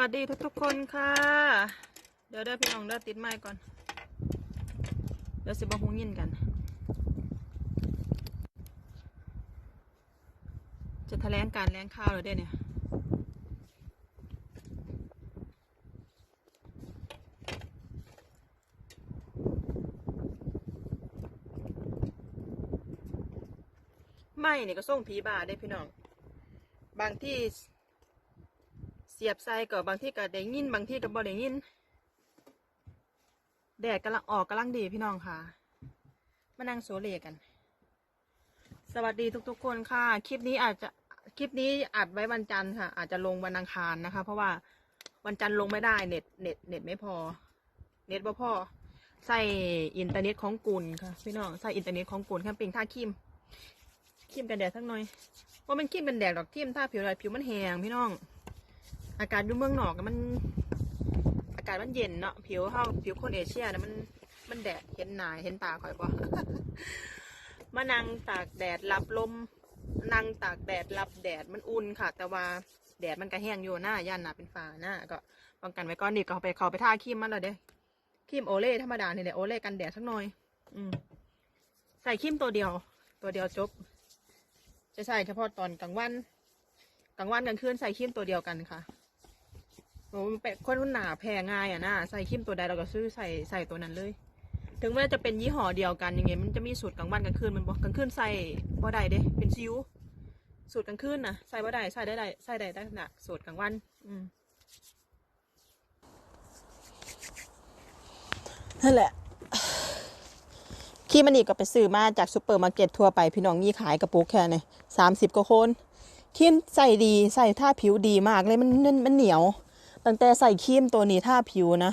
วัสดีทุกๆคนค่ะ เดี๋ยวเดี๋ยวพี่น้องเดี๋ยวติดไม้ก่อน เดี๋ยวสิบหงยินกัน จะแถลงการแรงข้าวเลยเด้เนี่ยไม่เนี่ยก็ส่งผีบาได้พี่น้อง บางที่ สียบใส่ก็บางที่ก็ได้ยินบางที่ก็บ่ได้ยินแดดกำลังออกกำลังดีพี่น้องค่ะ มานั่งโซเลกัน สวัสดีทุกๆคนค่ะ คลิปนี้อาจจะคลิปนี้อัดไว้วันจันทร์ค่ะ อาจจะลงวันอังคารนะคะ เพราะว่าวันจันทร์ลงไม่ได้เน็ตเน็ตเน็ตไม่พอ เน็ตบ่พอใส่อินเทอร์เน็ตของกุลค่ะพี่น้องใส่อินเทอร์เน็ตของกุลแคมปิ้งท่าคิมคิมกันแดดสักหน่อยว่ามันคิมเป็นแดดดอกคิมท่าผิวอะไรผิวมันแห้งพี่น้อง อากาศอยู่เมืองนอกอะมัน อากาศมันเย็นเนาะผิวเขาผิวคนเอเชียนะมันมันแดดเห็นหนาเห็นตาข่อยบ่มานั่งตากแดดรับลมนั่งตากแดดรับแดดมันอุ่นค่ะ แต่ว่าแดดมันก็แห้งอยู่หน้าย่านหนาเป็นฟ้าหน้าก็ป้องกันไว้ก่อนดีก็ไปเขาไปท่าครีมมันเลยเด้ครีมโอเล่ธรรมดาเนี่ยแหละโอเล่กันแดดสักหน่อย อืมใส่ครีมตัวเดียว ตัวเดียวจบ จะใส่เฉพาะตอนกลางวันกลางวันกลางคืนใส่ครีมตัวเดียวกันค่ะ โอ้มันเป็นคนหนาแพ้ง่ายอะนะใส่ครีมตัวใดเราก็ซื้อใส่ใส่ตัวนั้นเลย ถึงแม้จะเป็นยี่ห้อเดียวกันยังไงมันจะมีสูตรกลางวันกลางคืนมันบอกกลางคืนใส่บ่ได้เด้ เป็นซิวสูตรกลางคืนนะใส่บ่ได้ใส่ได้ได้ใส่ได้ได้ขนาดสูตรกลางวัน อืมนั่นแหละขี้มันอีกก็ไปซื้อมาจากซูเปอร์มาร์เก็ตทั่วไปพี่น้องยี่ขายกระปุกแค่เนี่ยสามสิบกว่าคนครีมใส่ดีใส่ท่าผิวดีมากเลยมันมันมันเหนียว ตั้งแต่ใส่ครีมตัวนี้ทาผิวนะ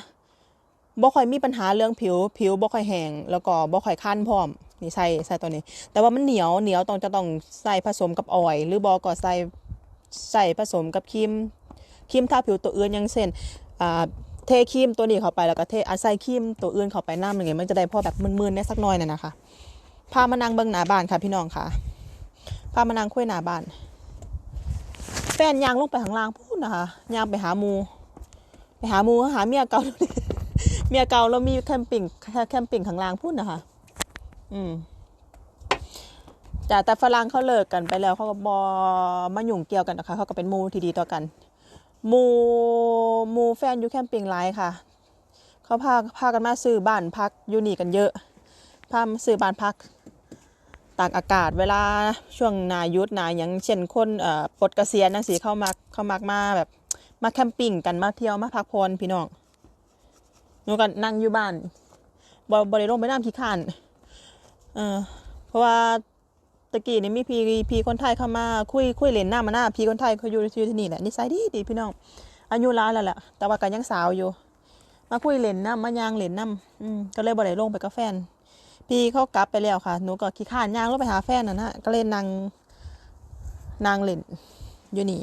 บ่ค่อยมีปัญหาเรื่องผิว ผิวบ่ค่อยแห้งแล้วก็บ่ค่อยคั้นพร้อมนี่ใส่ใส่ตัวนี้ แต่ว่ามันเหนียวเหนียวต้องจะต้องใส่ผสมกับออยหรือบ่ก็ใส่ใส่ผสมกับครีมครีมทาผิวตัวอื่นอย่างเช่นอ่าเทครีมตัวนี้เข้าไปแล้วก็เทอาศัยครีมตัวอื่นเข้าไปน้ำอย่างเงี้ยมันจะได้พอแบบมึนๆได้สักหน่อยน่ะนะคะพามานั่งเบิ้งหน้าบ้านค่ะพี่น้องค่ะพามานั่งคุยหน้าบ้านแฟนยางลงไปข้างล่างพูดนะคะยางไปหาหมู ไปหาหมูหาเมียเก่าเมียเก่าเรามีแคมปิ้งแคมปิ้งข้างล่างพูดนะคะ อืมแต่แต่ฝรั่งเขาเลิกกันไปแล้วเขาก็บอมาหยุ่งเกี่ยวกันนะคะเขาก็เป็นมูที่ดีต่อกันหมูหมูแฟนอยู่แคมปิ้งไลฟ์ค่ะ เขาพาพากันมาซื้อบ้านพักอยู่นี่กันเยอะพามาซื้อบ้านพักตากอากาศเวลาช่วงนายุดหนาอย่างเช่นคนเอ่อปลดเกษียณนังสีเข้ามาเข้ามักมาแบบ มาแคมปิ้งกันมาเที่ยวมาพักผ่อนพี่น้องหนูก็นั่งอยู่บ้านบ่บ่ได้ลงไปน้ำขี้ข้านเออเพราะว่าตะกี้นี่มีพี่พี่คนไทยเข้ามาคุยคุยเล่นหน้ามาหน้าพี่คนไทยเขาอยู่อยู่ที่นี่แหละนิสัยดีดีพี่น้องอายุร้ายแล้วแหละแต่ว่าก็ยังสาวอยู่ มาคุยเล่นน้ำมายางเล่นน้ำอืมก็เลยบ่ได้ลงไปกับแฟน พี่เขากลับไปแล้วค่ะหนูก็ขี้ข้านย่างลงไปหาแฟนน่ะนะก็เล่นนางนางเล่นอยู่นี่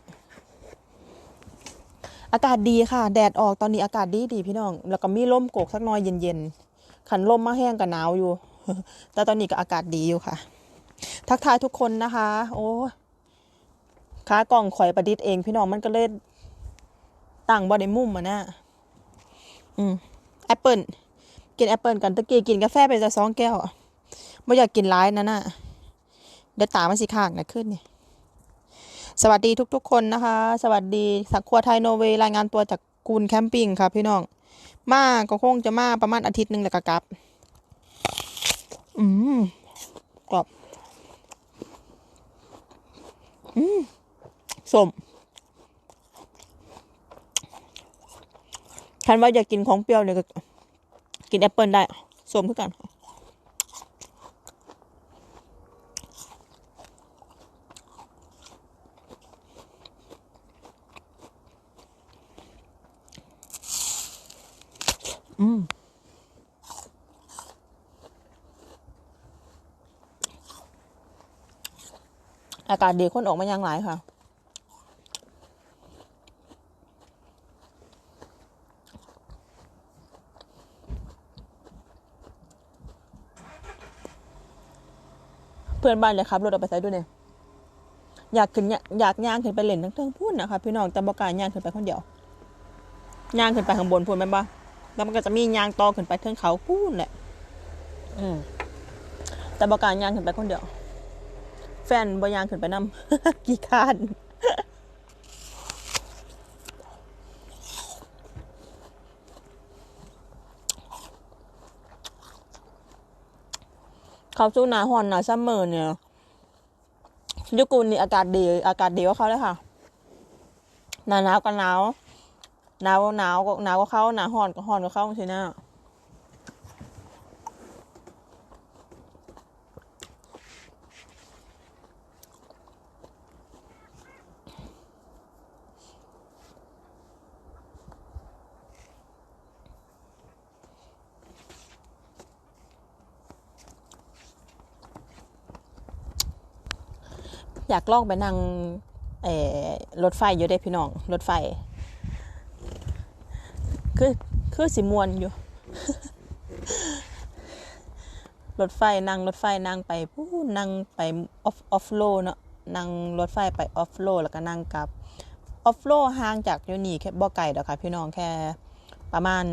อากาศดีค่ะ แดดออกตอนนี้อากาศดีดีพี่น้อง แล้วก็มีลมโกกสักน่อยเย็นๆขันลมมาแห้งกับหนาวอยู่ แต่ตอนนี้ก็อากาศดีอยู่ค่ะ ทักทายทุกคนนะคะ โอ้ยขากล่องข่อยประดิษฐ์เอง พี่น้องมันก็เลยตั้งบ่ได้มุมอะนะอืมแอปเปิลกินแอปเปิลกันตะกี้กินกาแฟไปจะสองแก้วไม่อยากกินร้ายนะน่ะเดี๋ยวตามันสิข้างนะขึ้นนี่ สวัสดีทุกๆคนนะคะ สวัสดีสักครัวไทยโนเวรายงานตัวจากกูนแคมปิ้งค่ะพี่น้อง มาก็คงจะมาประมาณอาทิตย์หนึ่งแล้วก็กลับ อืมกรอบ อืมสมคันว่าอยากกินของเปรี้ยวเนี่ยก็กินแอปเปิลได้สมคือกัน อืมอากาศดีคนออกมายังหลายค่ะ เพื่อนบ้านเลยครับรถเอาไปใส่ด้วยเนี่ยอยากขึ้นอยากย่างขึ้นไปเล่นทั้งเทิงพูดนะคะพี่น้องแต่บอกการย่างขึ้นไปคนเดียวย่างขึ้นไปข้างบนพูนแม่นบ่ แล้วมันก็จะมีย่างต่อขึ้นไปเทิงเขาพูนแหละอืมแต่บอกการย่างขึ้นไปคนเดียว แฟนบ่ย่างขึ้นไปนำกี่คร้านเขาสู้หนาหอนหนาซัมเมอร์เนี่ยยุกูลนี่อากาศดี อากาศดีกว่าเขาเลยค่ะ หนาหนาวก็หนาว หนาวหนาวก็หนาวก็เข้าหนาวห่อนก็ห่อนก็เข้าสินะอยากลองไปนั่งรถไฟอยู่ได้พี่น้อง รถไฟ คือคือสิมวนอยู่ รถไฟนั่งรถไฟนั่งไปผู้นั่งไปออฟออฟโลเนาะนั่งรถไฟไปออฟโลแล้วก็นั่งกลับออฟโลห่างจากยูนี่แค่บ่ไกลดอกค่ะ พี่น้องแค่ประมาณ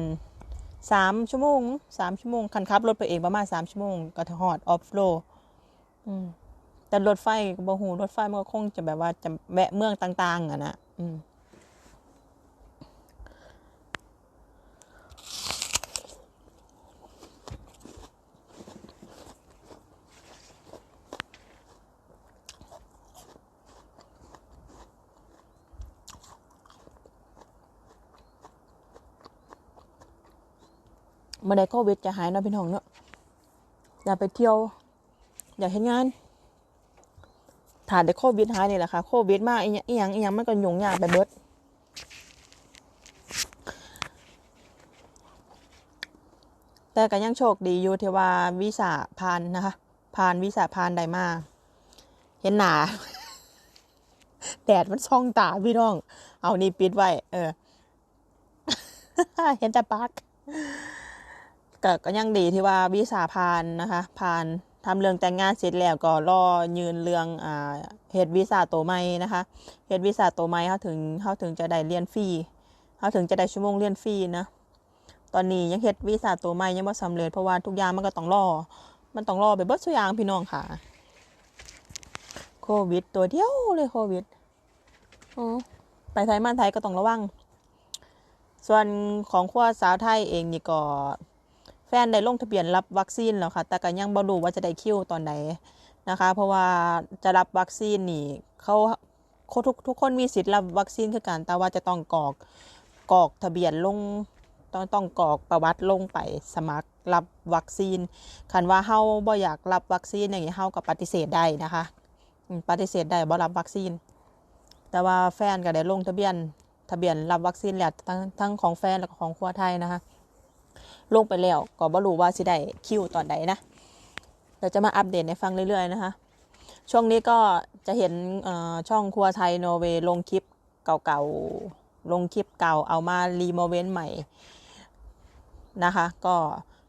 สามชั่วโมงสามชั่วโมงคันขับรถไปเองประมาณสามชั่วโมงก็ถอดออฟโลอืมแต่รถไฟบ่ฮู้รถไฟมันก็คงจะแบบว่าจะแวะเมืองต่าง ๆ อะนะอืม เมื่อใดโควิดจะหายนะพี่น้องเนาะอยากไปเที่ยว อยากเห็นงานถ่านได้โควิดหายนี่แหละค่ะโควิดมากอีหยังอีหยังอีหยังมันก็ยุ่งยากไปเบิดแต่ก็ยังโชคดีอยู่ที่ว่าวีซ่าผ่านนะคะผ่านวีซ่าผ่านไดมาเห็นหนาแดดมันช่องตาพี่น้อง เอานี่ปิดไว้ เออ เห็นแต่ปาก ก็ก็ยังดีที่ว่าวีซ่าผ่านนะคะผ่านทำเรื่องแต่งงานเสร็จแล้วก็รอยืนเรื่องอ่าเฮ็ดวีซ่าตัวใหม่นะคะเฮ็ดวีซ่าตัวใหม่เขาถึงเขาถึงจะได้เรียนฟรีเขาถึงจะได้ชั่วโมงเรียนฟรีนะตอนนี้ยังเฮ็ดวีซ่าตัวใหม่ยังไม่สำเร็จเพราะว่าทุกอย่างมันก็ต้องรอ มันต้องรอไปเบิดทุกอย่างพี่น้องค่ะ โควิดตัวเดียวเลยโควิดโอ้ไปไทยมาไทยก็ต้องระวัง ส่วนของขั้วสาวไทยเองนี่ก็ นได้ลงทะเบียนรับวัคซีนแล้วค่ะ แต่ก็ยังบ่รู้ว่าจะได้คิวตอนไหนนะคะ เพราะว่าจะรับวัคซีนนี่เขาทุกทุกคนมีสิทธิ์รับวัคซีนคือกันแต่ว่าจะต้องกรอกกรอกทะเบียนลงต้องต้องกรอกประวัติลงไปสมัครรับวัคซีน คันว่าเฮาบ่อยากรับวัคซีนอย่างนี้เฮาก็ปฏิเสธได้นะคะ ปฏิเสธได้บ่รับวัคซีน แต่ว่าแฟนก็ได้ลงทะเบียนทะเบียนรับวัคซีนแล้วทั้งทั้งของแฟนแล้วก็ของครัวไทยนะคะ ลงไปแล้วก็บ่รู้ว่าสิได้คิวตอนใดนะเดี๋ยวจะมาอัปเดตให้ฟังเรื่อยๆนะคะ ช่วงนี้ก็จะเห็นช่องครัวไทยโนเวลงคลิปเก่าๆลงคลิปเก่าเอามารีโมเวนใหม่นะคะ ก็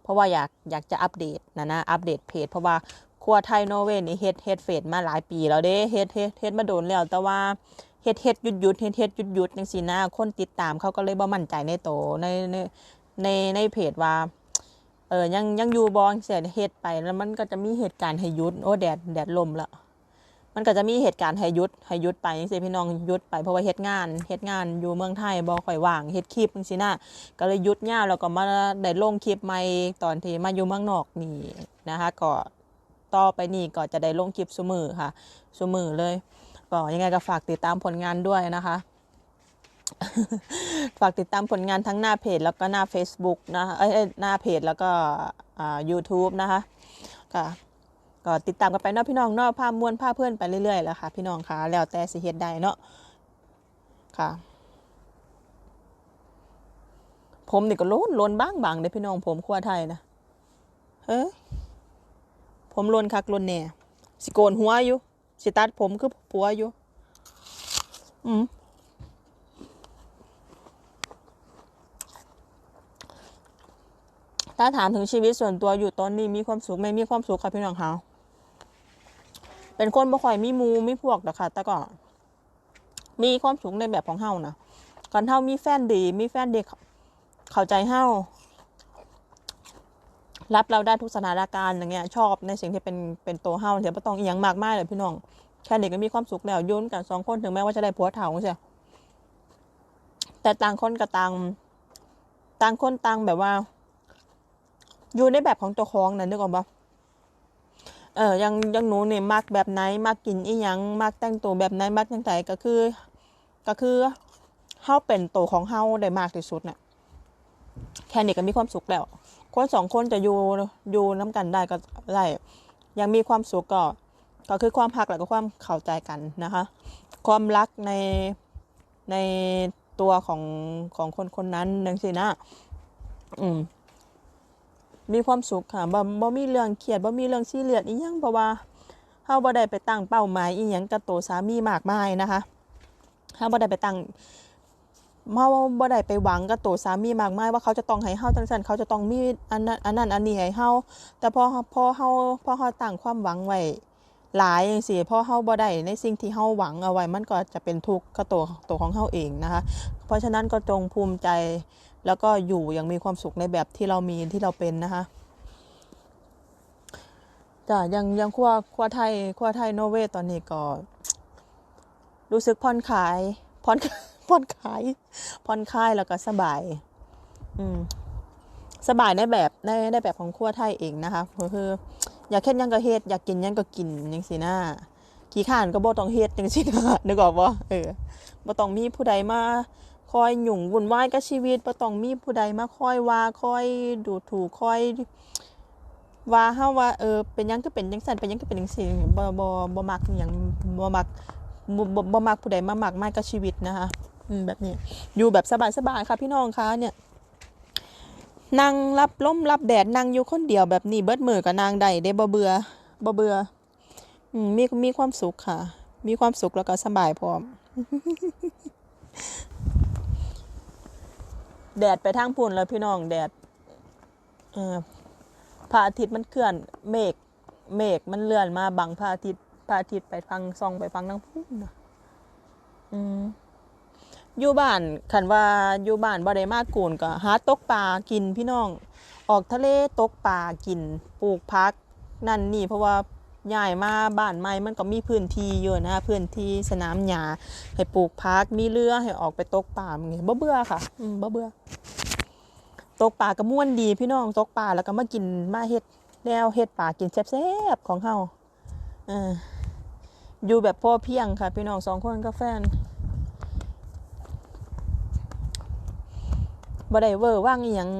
เพราะว่าอยากอยากจะอัปเดตนะนะอัปเดตเพจ เพราะว่าครัวไทยโนเวนี่เฮ็ดเฮ็ดเฟซมาหลายปีแล้วเด้เฮ็ดเฮ็ดเฮ็ดมาโดนแล้วแต่ว่าเฮ็ดเฮ็ดหยุดหยุดเฮ็ดเฮ็ดหยุดหยุดจังซี่นะคนติดตามเขาก็เลยบ่มั่นใจในโตในใน ในในเพจว่า เออยังยังอยู่บองเสียเฮ็ดไปแล้วมันก็จะมีเหตุการณ์ให้ยุดโอ้แดดแดดลมละมันก็จะมีเหตุการณ์ให้ยุดให้ยุดไปจังซี่พี่น้องยุดไปเพราะว่าเฮ็ดงานเฮ็ดงานอยู่เมืองไทยบ่ค่อยว่างเฮ็ดคลิปจังซี่นะก็เลยยุดยาวแล้วก็มาได้ลงคลิปใหม่ตอนที่มาอยู่เมืองนอกนี่นะคะก็ต่อไปนี่ก็จะได้ลงคลิปซุมือค่ะซุมือเลย ก็ยังไงก็ฝากติดตามผลงานด้วยนะคะ ฝากติดตามผลงานทั้งหน้าเพจแล้วก็หน้า Facebook นะคะเอ้ยหน้าเพจแล้วก็อ่า YouTube นะคะก็ก็ติดตามกันไปเนาะพี่น้องเนาะภาพมวนภาพเพื่อนไปเรื่อยๆแล้วค่ะ พี่น้องค่ะแล้วแต่สิเฮ็ดได้เนาะค่ะ ผมนี่ก็ล้นโลนบ้างบางเด้พี่น้องผมครัวไทยนะเฮ้ยผมโลนคักโลนแน่สิโกนหัวอยู่สิตัดผมคือผัวอยู่ อืม ถ้าถามถึงชีวิตส่วนตัวอยู่ตอนนี้มีความสุขไหม่มีความสุขค่ะพี่น้องคะเป็นคนบ่ค่อยมีมูมีพวกหรอกค่ะ แต่ก็มีความสุขในแบบของเฮานะก่อนเฮามีแฟนดี มีแฟนเดีเข้าใจเฮารับเราได้ทุกสถานการณ์อย่างเงี้ย ชอบในสิ่งที่เป็นเป็นตัวเฮาเดี๋ยวบ่ต้องเอียงมากมายเลยพี่น้อง แค่นี้ก็มีความสุขแล้วยุ่นกันสองคนถึงแม้ว่าจะได้ผัวเฒ่าใช่แต่ต่างคนก็ต่าง ต่างคนต่างแบบว่า อยู่ในแบบของตัวของนะนึกออกปะเออยังยังหนูเนี่ยมักแบบไหนมักกินอีหยังมักแต่งตัวแบบไหนมักยังไงก็คือ ก็คือเฮาเป็นตัวของเฮาได้มากที่สุดน่ะแค่นี้ก็มีความสุขแล้ว คนสองคนจะอยู่อยู่น้ำกันได้ก็ได้ยังมีความสุขก็ก็คือความพักและก็ความเข้าใจกันนะคะ ความรักในในตัวของของคนคนนั้นนังสินะ อืม มีความสุขค่ะบ่บ่มีเรื่องเครียดบ่มีเรื่องซีเรียสอีหยังเพราะว่าเฮาบ่ได้ไปตั้งเป้าหมายอีหยังกับตัวสามีมากมายนะคะเฮาบ่ได้ไปตั้งเฮาบ่ได้ไปหวังกับตัวสามีมากมายว่าเขาจะต้องให้เฮาจังซั่นเขาจะต้องมีอันนั้นอันนั้นอันนี้ให้เฮาแต่พอพอเฮาพอเฮาตั้งความหวังไว้หลายจังซี่พอเฮาบ่ได้ในสิ่งที่เฮาหวังเอาไว้มันก็จะเป็นทุกข์กับตัวตัวของเฮาเองนะคะ เพราะฉะนั้นก็จงภูมิใจ แล้วก็อยู่อย่างมีความสุขในแบบที่เรามีที่เราเป็นนะคะจ้ะยังยังครัวครัวไทยครัวไทยโนเวตอนนี้ก็ รู้สึกผ่อนคลายผ่อนผ่อนคลายผ่อนคลายแล้วก็สบาย อืมสบายในแบบในในแบบของครัวไทยเองนะคะคืออยากเฮ็ดยังก็เฮ็ดอยากกินยังก็กินจังซี่นะขี้ข้านก็บ่ต้องเฮ็ดจังซี่นะนึกออกบ่เออบ่ต้องมีผู้ใดมา คอยหยุ่งวุ่นวายกับชีวิตบ่ต้องมีผู้ใดมาคอยว่าคอยดูถูกคอยว่าเฮาว่าเออเป็นยังก็เป็นจังซั่นเป็นยังก็เป็นจังซี่บ่บ่บ่มักอหยังบ่มักบ่บ่มักผู้ใดมามักมายกับชีวิตนะคะอืมแบบนี้อยู่แบบสบายๆค่ะพี่น้องคะเนี่ยนั่งรับลมรับแดดนั่งอยู่คนเดียวแบบนี้เบิดมือก็นางได้ได้บ่เบื่อบ่เบื่ออืมมีมีความสุขค่ะ มีความสุขแล้วก็สบายพร้อม แดดไปทางพุ่นแล้วพี่น้องแดดเออพระอาทิตย์มันเคลื่อน เมฆเมฆมันเลื่อนมาบังพระอาทิตย์พระอาทิตย์ไปฟังส่องไปฟังทางพุ่นนะอืมอยู่บ้านคันว่าอยู่บ้านบ่ได้มากกูนก็หาตกปลากินพี่น้อง ออกทะเลตกปลากินปลูกพัก นั่นนี่เพราะว่า ย้ายมาบ้านใหม่มันก็มีพื้นที่เยอะนะพื้นที่สนามหญ้าให้ปลูกพักมีเรือให้ออกไปตกปลาอย่างเงี้ยบ่เบื่อค่ะอืมบ่เบื่อตกปลาก็ม่วนดีพี่น้องตกปลาแล้วก็มากินมาเฮ็ดแนวเฮ็ดปลากินแซ่บๆของเฮาเอออยู่แบบพ่อเพียงค่ะ พี่น้องสองคนกับแฟนบ่ได้เวอร์ว่างอีหยัง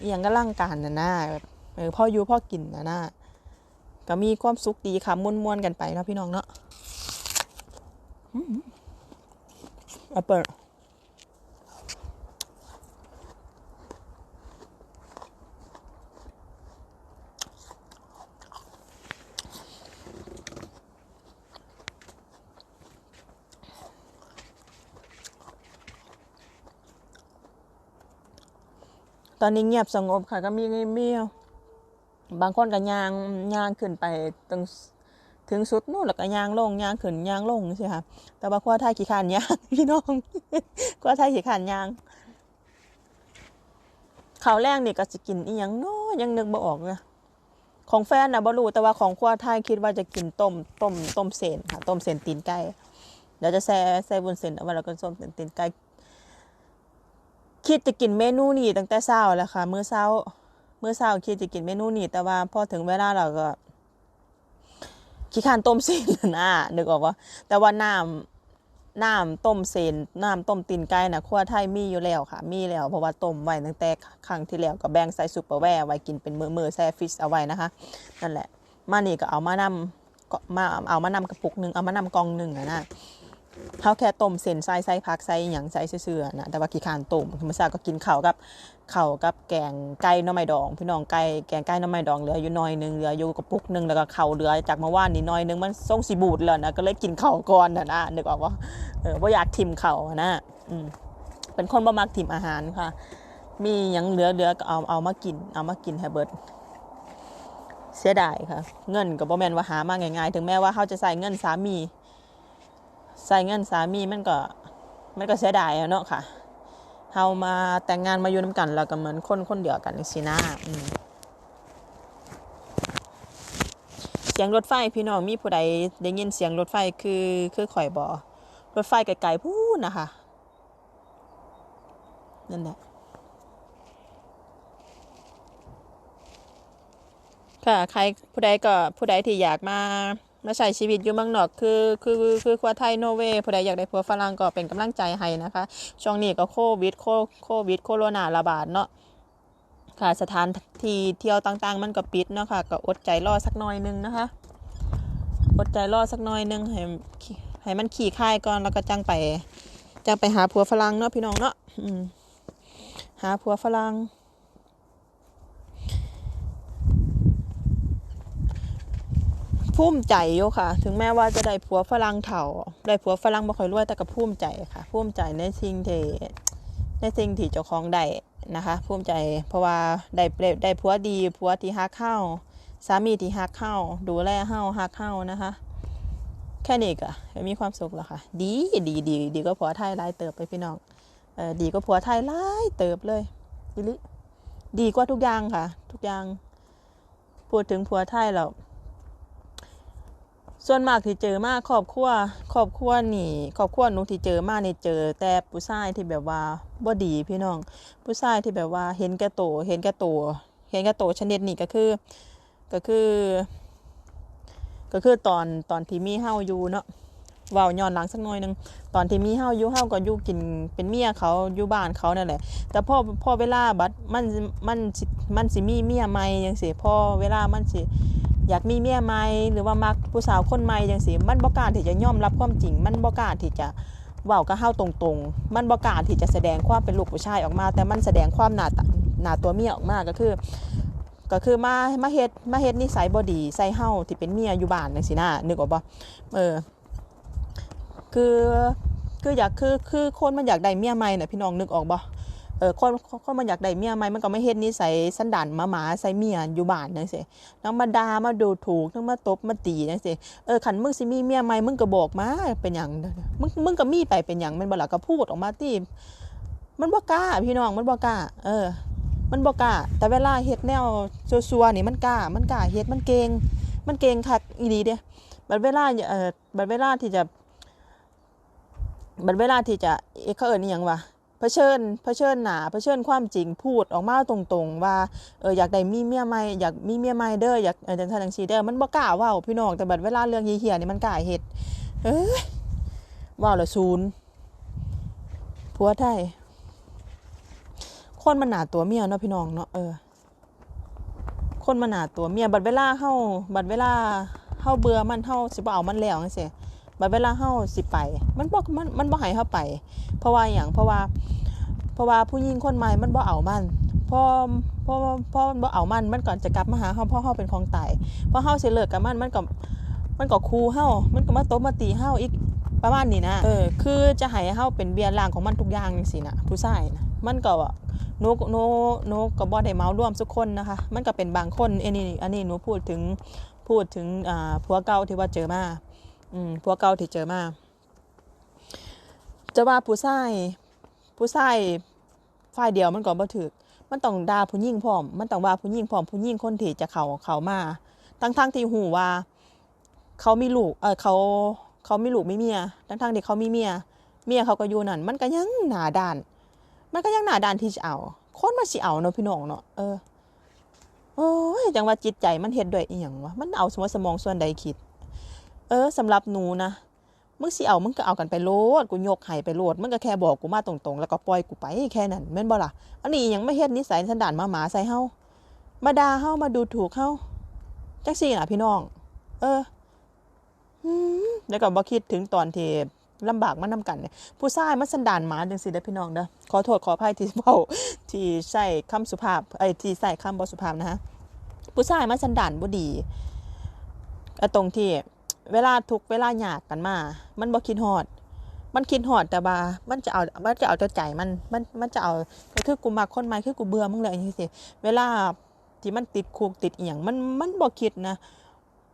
อีหยังก็ร่างการนะนะเออพ่ออยู่พ่อกินนะนะ ก็มีความสุขดีค่ะม่วนๆกันไปนะพี่น้องเนาะอืมแอปเปิลตอนนี้เงียบสงบค่ะก็มีมีบ บางคนก็ย่างย่างขึ้นไปตรงถึงสุดนู่นแล้วก็ย่างลงย่างขึ้นย่างลงใช่ค่ะแต่ว่าครัวไทยขี้ขานย่างพี่น้องครัวไทยขี้ขานย่างข้าวแรงนี่ก็จะกินอีหยังเนาะยังนึกบ่ออกเลยของแฟนนะบ่รู้แต่ว่าของครัวไทยคิดว่าจะกินต้มต้มต้มเส้นค่ะ ต้มเส้นตีนไก่เดี๋ยวจะแซ่ใส่บุญเส้นเอาไว้แล้วก็ต้มเส้นตีนไก่คิดจะกินเมนูนี้ตั้งแต่เช้าแล้วค่ะมื้อเช้า มื้อเช้าคิดจะกินเมนูนี้แต่ว่าพอถึงเวลาเราก็ขี้ข้านต้มเส้นนะนึกออกว่าแต่ว่าน้ำน้ำต้มเส้นน้ำต้มตีนไก่นะครัวไทยมีอยู่แล้วค่ะ มีแล้วเพราะว่าต้มไว้ตั้งแต่ครั้งที่แล้วก็แบ่งใส่ซุปเปอร์แวร์ไว้กินเป็นมื้อแซ่ฟิชเอาไว้นะคะ นั่นแหละ มานี่ก็เอามานำก็มาเอามานำกระปุกหนึ่งเอามานำกองหนึ่งนะ เขาแค่ต้มเส้นใส่ใส่ผักใส่หยังใส่เสื่อๆนะแต่ว่ากี่ขานต้มคือมื้อเช้าก็กินเข้ากับเข้ากับแกงไก่น่อไม้ดอง พี่น้องไก่แกงไก่น่อไม้ดองเหลืออยู่น่อยนึงเหลืออยู่กระปุกนึงแล้วก็เข้าเหลือจากเมื่อวานนี้น่อยนึงมันส่งสิบูดแล้วนะก็เลยกินเข้าก่อนนะนะนึกออกว่าเออบ่าอยากทิมเข้านะอืมเป็นคนบ่มักทิมอาหารค่ะ มีหยังเหลือเหลือก็เอาเอามากิน เอามากินให้เบิดเสียดายค่ะ เงินก็บ่แมนว่าหามาง่ายๆ ถึงแม้ว่าเขาจะใส่เงินสามี ใส่เงินสามีมันก็มันก็เสียดายเนาะค่ะเฮามาแต่งงานมาอยู่นํกันแล้วก็เหมือนคนคนเดียวกันจังซี่นะอืมเสียงรถไฟพี่น้องมีผู้ใดได้ยินเสียงรถไฟคือคือข่อยบ่รถไฟไกลๆพูนนะคะนั่นแหละค่ะใครผู้ใดก็ผู้ใดที่อยากมา มาใช้ชีวิตอยู่เมืองนอกคือคือคือครัวไทยโนเวย์ผู้ใดอยากได้ผัวฝรั่งก็เป็นกำลังใจให้นะคะ ช่วงนี้ก็โควิดโคโควิดโคโรนาระบาดเนาะค่ะสถานที่เที่ยวต่างๆ มันก็ปิดเนาะค่ะก็อดใจรอสักหน่อยหนึงนะคะ อดใจรอสักหน่อยหนึงให้ให้มันขี่ค่ายก่อนแล้วก็จังไปจังไปหาผัวฝรั่งเนาะพี่น้องเนาะหาผัวฝรั่ง ภูมิใจอยู่ค่ะ ถึงแม้ว่าจะได้ผัวฝรั่งเถาได้ผัวฝรั่งบ่ค่อยรวยแต่ก็ภูมิใจค่ะ ภูมิใจในสิ่งที่ในสิ่งที่เจ้าของได้นะคะ ภูมิใจเพราะว่าได้ได้ได้ผัวดีผัวที่ฮักเข้าสามีที่ฮักเข้าดูแลเฮาฮักเข้านะคะ แค่นี้ก็มีความสุขแล้วค่ะ ดีดีดีดีก็ผัวไทยหลายเติบไปพี่น้องเออดีก็ผัวไทยหลายเติบเลยอีหลิดีกว่าทุกอย่างค่ะ ทุกอย่าง พูดถึงผัวไทยแล้ว ส่วนมากที่เจอมากครอบครัวครอบครัวนี่ครอบครัวหนูที่เจอมากนี่เจอ แต่ผู้ชายที่แบบว่าบ่ดีพี่น้อง ผู้ชายที่แบบว่าเห็นแก่โตวเห็นแก่โตวเห็นแก่โตวชนิดนี้ก็คือ ก็คือ ก็คือตอนตอนที่มีเฮาอยู่เนาะว้าวย้อนหลังสักหน่อยหนึงตอนที่มีเฮาอยู่เฮาก็อยู่กินเป็นเมียเขาอยู่บ้านเขานั่นแหละ แต่พอพอเวลาบัดมันมันมันสิมีเมียใหม่จังซี่พอเวลามันสิ อยากมีเมียใหม่หรือว่ามักผู้สาวคนใหม่จังซี่มันบ่กล้าที่จะยอมรับความจริง มันบ่กล้าที่จะเว้ากับเฮาตรงๆ มันบ่กล้าที่จะแสดงความเป็นลูกผู้ชายออกมา แต่มันแสดงความหน้าตาหน้าตัวเมียออกมาก็คือ ก็คือมามาเฮ็ดมาเฮ็ดนิสัยบ่ดีใส่เฮาที่เป็นเมียอยู่บ้านจังซี่นะนึกออกบ่เออคือคืออยากคือคือคนมันอยากได้เมียใหม่น่ะพี่น้องนึกออกบ่ เออคนคนมันอยากได้เมียใหมมันก็ไม่เฮ็ดนิสัยสันดานหมาใส่เมียอยู่บ้านจังซี่ทั้งมาด่ามาดูถูกทั้งมาตบมาตีจังซี่เออคันมึงสิมีเมียใหมมึงก็บอกมาเป็นหยังมึงมึงก็มีไปเป็นหยังม่นบ่ล่ะก็พูดออกมาติมันบ่กล้าพี่น้องมันบ่กล้า เออ มันบ่กล้า แต่เวลาเฮ็ดแนวซัวๆนี่มันกล้า มันกล้าเฮ็ดมันเก่งมันเก่งคักอีหลีเด้บัดเวลาเอ่อบัดเวลาที่จะบัดเวลาที่จะเอ๊ะเขาเอิ้นอีหยังวะ ผชิญเผชิญหนาเผชิญความจริงพูดออกมาตรงๆ ว่าเอออยากได้มีเมียใหม่อยากมีเมียใหม่เด้ออยากเออจังซั่นจังซีเด้อมันบ่กล้าว้าพี่น้องแต่บัดเวลาเรื่องเหี้ยๆนี่มันกล้าเฮ็ดเอ้ยว้าล้วศูนย์ผัวไทยคนมันหนาตัวเมียเนาะพี่น้องเนาะเออ คนมันหนาตัวเมียบัดเวลาเฮาบัดเวลาเฮาเบื่อมันเฮาสิบ่เอามันแล้วจังซี่ บัดเวลาเฮาสิไป มันบ่มันมันบ่ให้เฮาไป เพราะว่าหยังเพราะว่า เพราะว่าผู้หญิงคนใหม่มันบ่เอามันพอพอพอมันบ่เอามันมันก่อนจะกลับมาหาเฮาเพราะเฮาเป็นของตายพอเฮาสิเลิกกับมันมันก็มันก็คูเฮามันก็มาตบมาตีเฮาอีกประมาณนี้นะเออคือจะให้เฮาเป็นเบียร์ล่างของมันทุกอย่างจังซี่นะผู้ชายนะมันก็หนูหนูหนูก็บ่ได้เมาร่วมทุกคนนะคะ มันก็เป็นบางคนอันนี้อันนี้หนูพูดถึงพูดถึงอ่าผัวเก่าที่ว่าเจอมา อืมผัวเก่าที่เจอมา จะว่าผู้ชายผู้ชายฝ่ายเดียวมันก็บ่ถูกมันต้องด่าผู้หญิงพร้อม มันต้องว่าผู้หญิงพร้อมผู้หญิงคนที่จะเข้าเข้ามา ทั้งๆที่หูว่า เขามีลูก เออเขาเขามีลูกไมีเมีย ทั้งๆที่เขามีเมีย เมียเขาก็อยู่นั่น มันก็ยังหนาด้าน มันก็ยังหนาด้านที่จะเอา คนมาสิเอาเนาะพี่น้องเนาะ เออ โอ้ยจังว่าจิตใจมันเฮ็ดด้วยอีหยังวะ มันเอาสมองสมองส่วนใดคิด เออสำหรับหนูนะมึงสิเอามึงก็เอากันไปโลดกูยกให้ไปโลดมึงก็แค่บอกกูมาตรงๆ แล้วก็ปล่อยกูไปแค่นั้นแม่นบ่ล่ะอันนี้ยังไม่เฮ็ดนิสัยสันดานมาหมาใส่เฮามาด่าเฮามาดูถูกเฮาจังซี่น่ะพี่น้อง เออแล้วก็บ่คิดถึงตอนที่ลำบากมานำกันเนี่ยผู้ชายมันสันดานหมาจังซี่เด้อพี่น้องเด้อขอโทษขออภัยที่เว้าที่ใช้คำสุภาพเอ้ที่ใส่คำบ่สุภาพนะฮะผู้ชายมันสันดานบ่ดีอะตรงที่ เวลาทุกเวลายากกันมา มันบ่คิดฮอด มันคิดฮอดแต่ว่ามันจะเอา มันจะเอาแต่ใจมัน มัน มันจะเอา คือกูมักคนใหม่คือกูเบื่อมึงเลยจังซี่เวลาที่มันติดคุกติดเอียงมัน มันบ่คิดนะ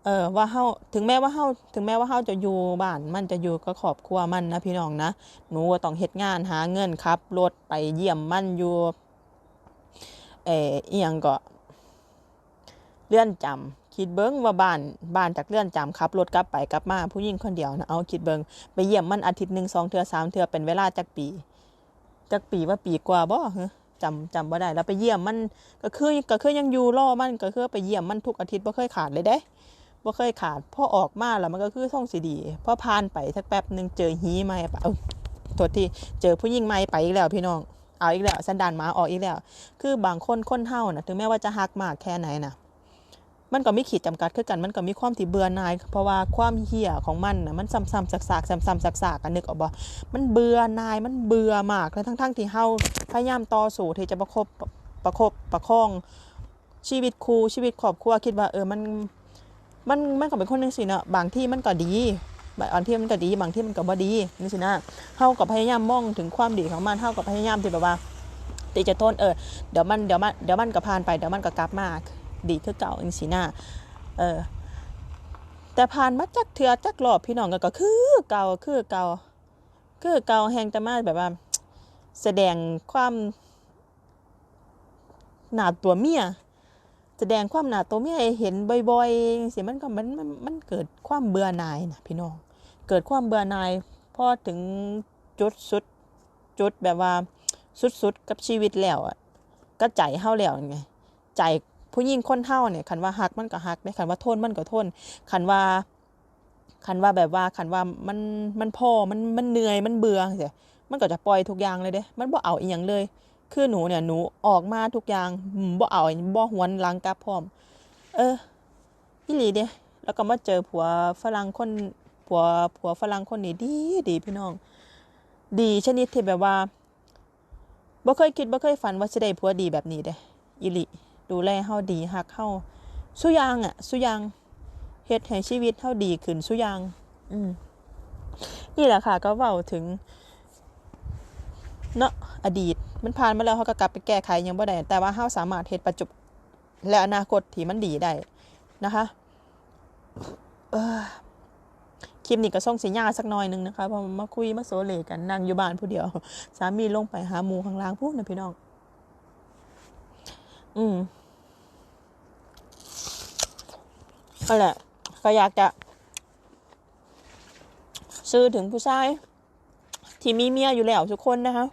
เออว่าเฮา ถึงแม้ว่าเฮา ถึงแม้ว่าเฮาจะอยู่บ้าน มันจะอยู่กับครอบครัวมันนะพี่น้องนะ หนูต้องเฮ็ดงานหาเงินครับ รถไปเยี่ยมมันอยู่ เออเอียงก็เรือนจำ คิดเบิ่งว่าบ้านบ้านจากเรือนจำขับรถกลับไปกลับมาผู้หญิงคนเดียวนะเอาคิดเบิ่งไปเยี่ยมมันอาทิตย์หนึ่งสองเทือสามเทือเป็นเวลาจักปีจักปีว่าปีกว่าบ่จำจำบ่ได้แล้วไปเยี่ยมมันก็คือก็คือยังอยู่รอมันก็คือไปเยี่ยมมันทุกอาทิตย์บ่เคยขาดเลยเด้บ่เคยขาดพอออกมาแล้วมันก็คือท่องสีดีพอผ่านไปสักแป๊บหนึ่งเจอหีใหม่ปะเอ้าโทษที่เจอผู้หญิงใหม่ไปอีกแล้วพี่น้องเอาอีกแล้วสันดานหมาออกอีกแล้ว คือบางคนคนเฮานะถึงแม้ว่าจะฮักมากแค่ไหนนะ มันก็มีขีดจำกัดคือกัน มันก็มีความที่เบื่อหน่าย เพราะว่าความเหี้ยของมันนะมันซ้ำๆซากๆซ้ำๆซากๆกันนึกออกบ่มันเบื่อหน่าย มันเบื่อมากแล้วทั้งๆที่เฮาพยายามต่อสู้ที่จะประคบประคบประคองชีวิตครูชีวิตครอบครัวคิดว่าเออมันมันมันก็เป็นคนหนึงสินะบางที่มันก็ดีบางที่มันก็ดีบางที่มันก็บ่ดีนี่สินะเฮาก็พยายามมองถึงความดีของมันเฮาก็พยายามที่แบบว่าติจะทนเออเดี๋ยวมันเดี๋ยวมันเดี๋ยวมันก็ผ่านไปเดี๋ยวมันก็กลับมา ดีคือเก่าจังซี่นะเออแต่ผ่านมาจักเทื่อจักรอบพี่น้องก็ก็คือเก่าคือเก่าคือเก่าแฮงแต่มาแบบว่า แสดงความหนาตัวเมียแสดงความหนาตัวเมียเห็นบ่อยๆสิมันก็มันมันมันเกิดความเบื่อหน่ายนะพี่น้องเกิดความเบื่อหน่ายพอถึงจุดสุดจุดแบบว่าสุดๆกับชีวิตแล้วอะก็ใจเฮาแล้วไงใจ ผู้หญิงคนเฮาเนี่ยคันว่าฮักมันก็ฮักได้คันว่าทนมันก็ทนคันว่าคันว่าแบบว่าคันว่ามันมันพอมันมันเหนื่อยมันเบื่อเสียมันก็จะปล่อยทุกอย่างเลยเด้มันบ่เอาอีหยังเลย คือหนูเนี่ยหนูออกมาทุกอย่างบ่เอาบ่หวนหลังกลับพร้อม เออพี่หลีเด้แล้วก็มาเจอผัวฝรั่งคนผัวผัวฝรั่งคนนี้ดีดีพี่น้อง ดีชนิดที่แบบว่าบ่เคยคิดบ่เคยฝันว่าจะได้ผัวดีแบบนี้เด้อีหลี ดูแลเฮาดีฮักเฮาสุยางอะสุยางเฮ็ดให้ชีวิตเฮาดีขึ้นสุยาง อืมนี่แหละค่ะ ก็เว้าถึง เนาะอดีต มันผ่านมาแล้วเขาก็กลับไปแก้ไขยังบ่ได้แต่ว่าเฮาสามารถเฮ็ดปัจจุบันและอนาคตที่มันดีได้นะคะเออคลิปนี้ก็ส่งสัญญาสักน่อยหนึงนะคะพอมาคุยมาโซเลกันนั่งอยู่บ้านผู้เดียว สามีลงไปหาหมูข้างล่างพูดนะพี่น้อง อืม ก็แหละก็อยากจะ ซื้อถึงผู้ชาย ที่มีเมียอยู่แล้วทุกคนนะคะ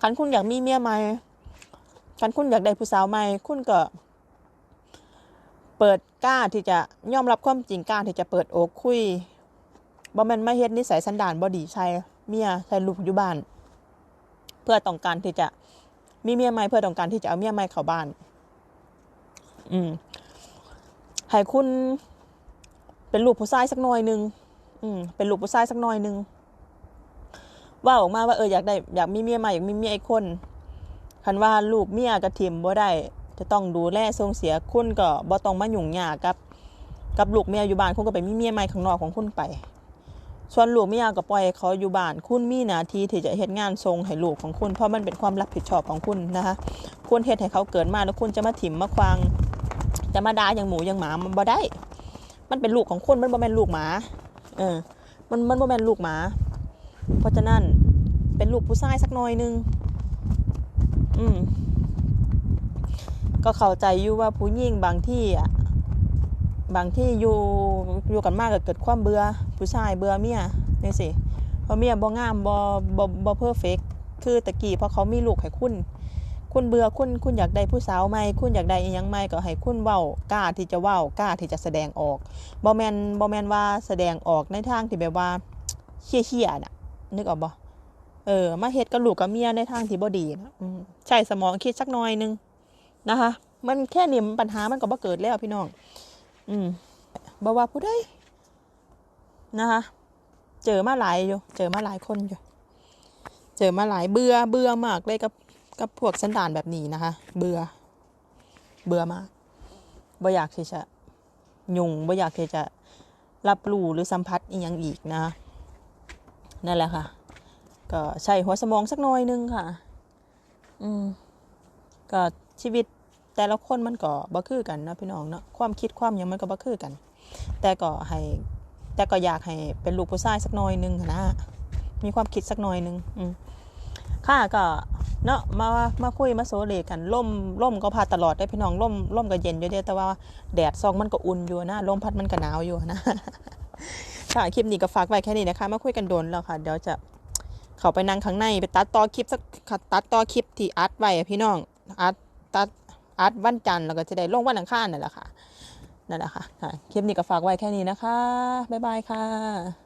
คันคุณอยากมีเมียใหม่คันคุณอยากได้ผู้สาวใหม่คุณก็ เปิดกล้าที่จะยอมรับความจริงกล้าที่จะเปิดอกคุยบ่แม่นมาเฮ็ดนิสัยสันดานบ่ดีใช่เมียใช่ลูกอยู่บ้าน เพื่อต้องการที่จะมีเมียใหม่เพื่อต้องการที่จะเอาเมียใหม่เข้าบ้าน อืม ให้คุณเป็นลูกผู้ชายสักหน่อยหนึงอืมเป็นลูกผู้ชายสักหน่อยหนึงว่าออกมาว่าเอออยากได้อยากมีเมียใหม่อยากมีเมียไอีกคนคันว่าลูกเมียกระทิมบ่ได้จะต้องดูแลส่งเสียคุณก็บ่ต้องมาหยุ่งยากกับ กับลูกเมียอยู่บ้านคุณก็ไปมีเมียใหม่ข้างนอกของคุณไป ส่วนลูกเมียก็ปล่อยเขาอยู่บ้าน คุณมีหน้าที่ที่จะเฮ็ดงานส่งให้ลูกของคุณ เพราะมันเป็นความรับผิดชอบของคุณนะคะคุณเฮ็ดให้เขาเกิดมาแล้วคุณจะมาถิ่มมาควาง จะมาด่าอย่างหมูอย่างหมามันบ่ได้ มันเป็นลูกของคุณมันบ่แม่นลูกหมา เออ มันมันบ่แม่นลูกหมา เพราะฉะนั้นเป็นลูกผู้ชายสักหน่อยนึง อืม ก็เข้าใจอยู่ว่าผู้หญิงบางที่อะ บางที่อยู่อยู่กันมากก็เกิดความเบื่อผู้ชายเบื่อเมียนี่สิเพราะเมียบ่งามบ่บ่บ่เพอร์เฟกคือตะกี้เพราะเขามีลูกให้คุณ คุณเบื่อคุณคุณอยากได้ผู้สาวใหม่คุณอยากได้อีหยังใหม่ก็ให้คุณเว้ากล้าที่จะเว้ากล้าที่จะแสดงออกบ่แมนบ่แมนว่าแสดงออกในทางที่แบบว่าเฮี้ยๆน่ะ นึกออกบ่เออ มาเฮ็ดกับลูกกับเมียในทางที่บ่ดีนะอืมใช้สมองคิดสักหน่อยหนึงนะคะ มันแค่นี้มันปัญหามันก็บ่เกิดแล้วพี่น้อง อืมบ่ว่าผู้ใดนะคะเจอมาหลายอยู่ เจอมาหลายคนอยู่ เจอมาหลายเบื่อเบื่อมากเลยกับ กับพวกสันดานแบบนี้นะคะ เบื่อ เบื่อมากบ่อยากที่จะยุ่งบ่อยากที่จะรับรู้หรือสัมผัสอีกอย่างอีกนะะนั่นแหละค่ะ ก็ใช้หัวสมองสักหน่อยนึงค่ะ อืม ก็ชีวิตแต่ละคนมันก็บ่คือกันนะพี่น้องเนาะความคิดความยังมันก็บ่คือกัน แต่ก็ให้ แต่ก็อยากให้เป็นลูกผู้ชายสักหน่อยหนึงนะมีความคิดสักหน่อยหนึง อืมค่ะก็ เนาะมามาคุยมาโซเลกันล่มล่มก็พัดตลอดได้พี่น้องล่มล่มก็เย็นอยู่เด้อแต่ว่าแดดซองมันก็อุ่นอยู่นะลมพัดมันก็หนาวอยู่นะค่ะคลิปนี้ก็ฝากไว้แค่นี้นะคะ มาคุยกันโดนแล้วค่ะ เดี๋ยวจะเข้าไปนั่งข้างในไปตัดต่อคลิปสักตัดต่อคลิปที่อัดไว้พี่น้องอัดตัดอัดวันจันทร์แล้วก็จะได้ลงวันอังคารนั่นแหละค่ะนั่นแหละค่ะคลิปนี้ก็ฝากไว้แค่นี้นะคะบ๊ายบายค่ะ